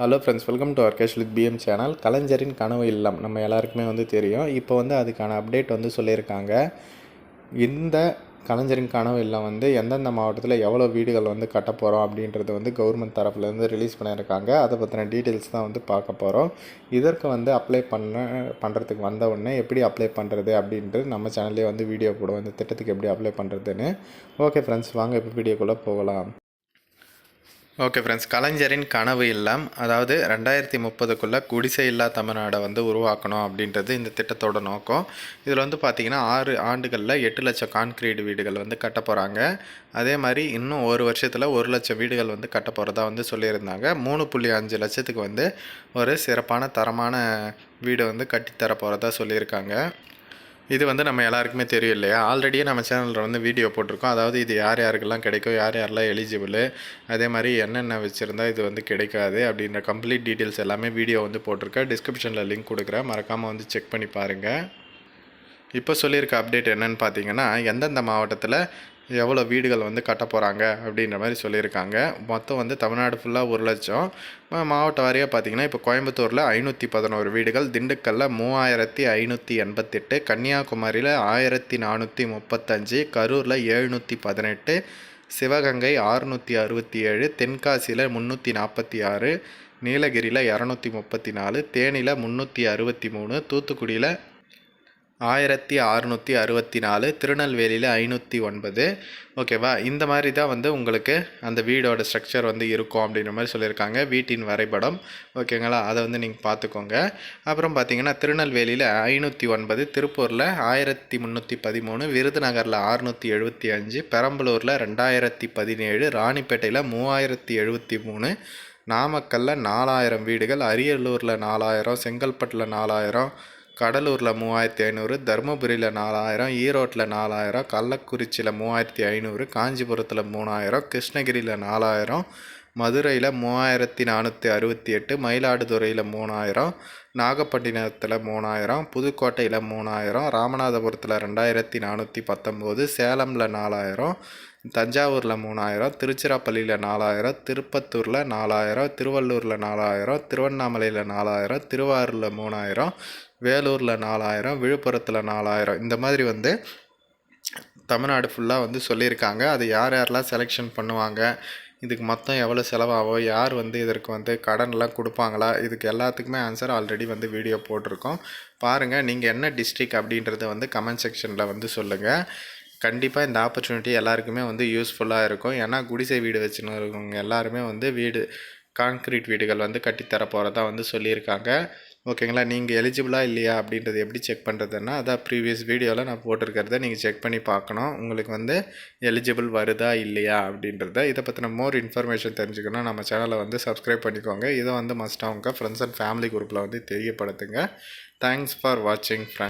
Hello friends welcome to ஆர்கேஷ் with PM channel கலைஞரின் கனவு இல்லம் நம்ம எல்லாருக்குமே வந்து தெரியும். இப்போ வந்து அதுக்கான அப்டேட் வந்து சொல்லியிருக்காங்க. இந்த கலைஞரின் கனவு இல்லம் வந்து எந்தெந்த மாவட்டத்தில் எவ்வளோ வீடுகள் வந்து கட்ட போகிறோம் அப்படின்றது வந்து கவர்மெண்ட் தரப்புலேருந்து ரிலீஸ் பண்ணியிருக்காங்க. அதை பற்றின டீட்டெயில்ஸ் தான் வந்து பார்க்க போகிறோம் இதற்கு வந்து அப்ளை பண்ண பண்ணுறதுக்கு வந்த உடனே எப்படி அப்ளை பண்ணுறது அப்படின்ட்டு நம்ம சேனல்லே வந்து வீடியோ போடுவோம். இந்த திட்டத்துக்கு எப்படி அப்ளை பண்ணுறதுன்னு ஓகே ஃப்ரெண்ட்ஸ் வாங்க இப்போ வீடியோக்குள்ளே போகலாம். ஓகே ஃப்ரெண்ட்ஸ் கலைஞரின் கனவு இல்லம் அதாவது ரெண்டாயிரத்தி முப்பதுக்குள்ளே குடிசை இல்லா தமிழ்நாடை வந்து உருவாக்கணும் அப்படின்றது இந்த திட்டத்தோட நோக்கம். இதில் வந்து பார்த்திங்கன்னா ஆறு ஆண்டுகளில் எட்டு லட்சம் கான்கிரீட் வீடுகள் வந்து கட்ட போகிறாங்க அதே மாதிரி இன்னும் ஒரு வருஷத்தில் ஒரு லட்சம் வீடுகள் வந்து கட்ட போகிறதா வந்து சொல்லியிருந்தாங்க. மூணு புள்ளி அஞ்சு லட்சத்துக்கு வந்து ஒரு சிறப்பான தரமான வீடு வந்து கட்டித்தர போகிறதா சொல்லியிருக்காங்க. இது வந்து நம்ம எல்லாருக்குமே தெரியும் இல்லையா ஆல்ரெடியே நம்ம சேனலில் வந்து வீடியோ போட்டிருக்கோம். அதாவது இது யார் யாருக்கெல்லாம் கிடைக்கும் யார் யாரெல்லாம் எலிஜிபிள் அதே மாதிரி என்னென்ன வச்சுருந்தா இது வந்து கிடைக்காது அப்படின்ற கம்ப்ளீட் டீட்டெயில்ஸ் எல்லாமே வீடியோ வந்து போட்டிருக்கேன். டிஸ்கிரிப்ஷனில் லிங்க் கொடுக்குறேன். மறக்காமல் வந்து செக் பண்ணி பாருங்கள் இப்போ சொல்லியிருக்க அப்டேட் என்னன்னு பார்த்தீங்கன்னா எந்தெந்த மாவட்டத்தில் எவ்வளோ வீடுகள் வந்து கட்ட போகிறாங்க அப்படின்ற மாதிரி சொல்லியிருக்காங்க. மொத்தம் வந்து தமிழ்நாடு ஃபுல்லாக ஒரு லட்சம். மாவட்ட வாரியாக பார்த்தீங்கன்னா இப்போ கோயம்புத்தூரில் ஐநூற்றி பதினோரு வீடுகள் திண்டுக்கல்லில் மூவாயிரத்தி ஐநூற்றி எண்பத்தெட்டு கன்னியாகுமரியில் ஆயிரத்தி நானூற்றி முப்பத்தஞ்சு கரூரில் எழுநூற்றி பதினெட்டு சிவகங்கை ஆறுநூற்றி அறுபத்தி ஏழு தென்காசியில் முந்நூற்றி நாற்பத்தி ஆறு நீலகிரியில் இரநூத்தி முப்பத்தி நாலு தேனியில் முந்நூற்றி அறுபத்தி மூணு தூத்துக்குடியில் ஆயிரத்தி அறுநூற்றி அறுபத்தி நாலு திருநெல்வேலியில் ஐநூற்றி ஒன்பது. ஓகேவா? இந்த மாதிரி தான் வந்து உங்களுக்கு அந்த வீடோட ஸ்ட்ரக்சர் வந்து இருக்கும் அப்படின்ற மாதிரி சொல்லியிருக்காங்க. வீட்டின் வரைபடம். ஓகேங்களா? அதை வந்து நீங்கள் பார்த்துக்கோங்க. அப்புறம் பார்த்தீங்கன்னா திருநெல்வேலியில் ஐநூற்றி ஒன்பது திருப்பூரில் ஆயிரத்தி முந்நூற்றி பதிமூணு விருதுநகரில் அறுநூற்றி எழுபத்தி அஞ்சு பெரம்பலூரில் ரெண்டாயிரத்தி பதினேழு ராணிப்பேட்டையில் மூவாயிரத்தி எழுபத்தி மூணு நாமக்கல்லில் நாலாயிரம் வீடுகள் அரியலூரில் நாலாயிரம் செங்கல்பட்டில் நாலாயிரம் கடலூரில் மூவாயிரத்தி ஐநூறு தருமபுரியில் நாலாயிரம் ஈரோட்டில் நாலாயிரம் கள்ளக்குறிச்சியில் மூவாயிரத்தி ஐநூறு காஞ்சிபுரத்தில் மூணாயிரம் கிருஷ்ணகிரியில் நாலாயிரம் மதுரையில் மூவாயிரத்தி நானூற்றி அறுபத்தி எட்டு மயிலாடுதுறையில் மூணாயிரம் நாகப்பட்டினத்தில் மூணாயிரம் புதுக்கோட்டையில் மூணாயிரம் ராமநாதபுரத்தில் ரெண்டாயிரத்தி நானூற்றி பத்தொம்போது சேலமில் நாலாயிரம் தஞ்சாவூரில் மூணாயிரம் திருச்சிராப்பள்ளியில் நாலாயிரம் திருப்பத்தூரில் நாலாயிரம் திருவள்ளூரில் நாலாயிரம் திருவண்ணாமலையில் நாலாயிரம் திருவாரூரில் மூணாயிரம் வேலூரில் நாலாயிரம் விழுப்புரத்தில் நாலாயிரம். இந்த மாதிரி வந்து தமிழ்நாடு ஃபுல்லாக வந்து சொல்லியிருக்காங்க. அது யார் யாரெல்லாம் செலெக்ஷன் பண்ணுவாங்க? இதுக்கு மொத்தம் எவ்வளோ செலவாகும்? யார் வந்து இதற்கு வந்து கடன்லாம் கொடுப்பாங்களா? இதுக்கு எல்லாத்துக்குமே ஆன்சர் ஆல்ரெடி வந்து வீடியோ போட்டிருக்கோம். பாருங்கள் நீங்கள் என்ன டிஸ்ட்ரிக் அப்படின்றத வந்து கமெண்ட் செக்ஷனில் வந்து சொல்லுங்கள் கண்டிப்பாக இந்த ஆப்பர்ச்சுனிட்டி எல்லாருக்குமே வந்து யூஸ்ஃபுல்லாக இருக்கும். ஏன்னா குடிசை வீடு வச்சுன்னு இருக்கவங்க எல்லாருமே வந்து வீடு கான்க்ரீட் வீடுகள் வந்து கட்டித்தர போகிறதா வந்து சொல்லியிருக்காங்க. ஓகேங்களா நீங்கள் எலிஜிபிளாக இல்லையா அப்படின்றது எப்படி செக் பண்ணுறதுன்னா அதான் ப்ரீவியஸ் வீடியோவில் நான் போட்டிருக்கிறத நீங்கள் செக் பண்ணி பார்க்கணும். உங்களுக்கு வந்து எலிஜிபிள் வருதா இல்லையா அப்படின்றத. இதை பற்றின மோர் இன்ஃபர்மேஷன் தெரிஞ்சுக்கணும். நம்ம சேனலை வந்து சப்ஸ்கிரைப் பண்ணிக்கோங்க. இதை வந்து மஸ்ட்டாக அவங்க ஃப்ரெண்ட்ஸ் அண்ட் ஃபேமிலி குரூப்பில் வந்து தெரியப்படுத்துங்க. தேங்க்ஸ் ஃபார் வாட்சிங் ஃப்ரெண்ட்